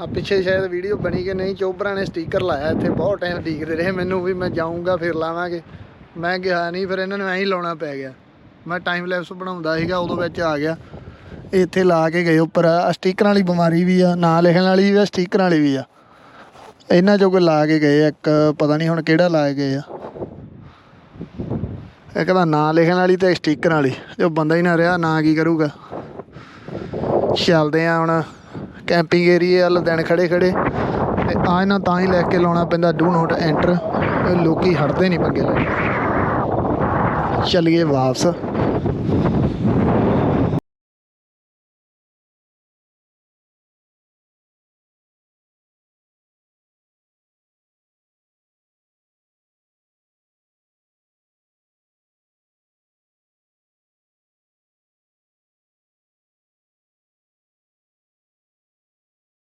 ਆ ਪਿੱਛੇ ਸ਼ਾਇਦ ਵੀਡੀਓ ਬਣੀ ਕਿ ਨਹੀਂ ਚੋਬਰਾਂ ਨੇ ਸਟicker ਲਾਇਆ ਇੱਥੇ, ਬਹੁਤ ਟਾਈਮ ਡੀਕਦੇ ਰਹੇ ਮੈਨੂੰ ਵੀ, ਮੈਂ ਜਾਊਂਗਾ ਫਿਰ ਲਾਵਾਂਗੇ। ਮੈਂ ਗਿਆ ਨਹੀਂ, ਫਿਰ ਇਹਨਾਂ ਨੂੰ ਐਂ ਹੀ ਲਾਉਣਾ ਪੈ ਗਿਆ। ਮੈਂ ਟਾਈਮ ਲੈਪਸ ਬਣਾਉਂਦਾ ਸੀਗਾ, ਉਦੋਂ ਵਿੱਚ ਆ ਗਿਆ। ਇੱਥੇ ਲਾ ਕੇ ਗਏ ਉੱਪਰ, ਆ ਸਟickਰਾਂ ਵਾਲੀ ਬਿਮਾਰੀ ਵੀ ਆ, ਨਾਂ ਲਿਖਣ ਵਾਲੀ ਵੀ ਆ ਸਟickਰਾਂ ਵਾਲੀ ਵੀ ਆ। ਇਹਨਾਂ ਚੋਂ ਕੋਈ ਲਾ ਕੇ ਗਏ ਇੱਕ ਪਤਾ ਨਹੀਂ ਹੁਣ ਕਿਹੜਾ ਲਾ ਕੇ ਗਏ ਆ। ਇੱਕ ਦਾ ਨਾਂ ਲਿਖਣ ਵਾਲੀ ਤੇ ਸਟicker ਵਾਲੀ, ਜੋ ਬੰਦਾ ਹੀ ਨਾ ਰਿਹਾ, ਨਾਂ ਕੀ ਕਰੂਗਾ। ਚੱਲਦੇ ਆ ਹੁਣ। ਕੈਂਪਿੰਗ ਏਰੀਆ ਵੱਲ ਦਿਨ ਖੜੇ ਖੜੇ ਤੇ ਆ ਇਹਨਾਂ ਤਾਂ ਹੀ ਲੈ ਕੇ ਲਾਉਣਾ ਪੈਂਦਾ ਡੂ ਨੋਟ ਐਂਟਰ ਲੋਕੀ ਹਟਦੇ ਨਹੀਂ ਪੰਗੇ ਲੈ ਚੱਲੀਏ ਵਾਪਸ।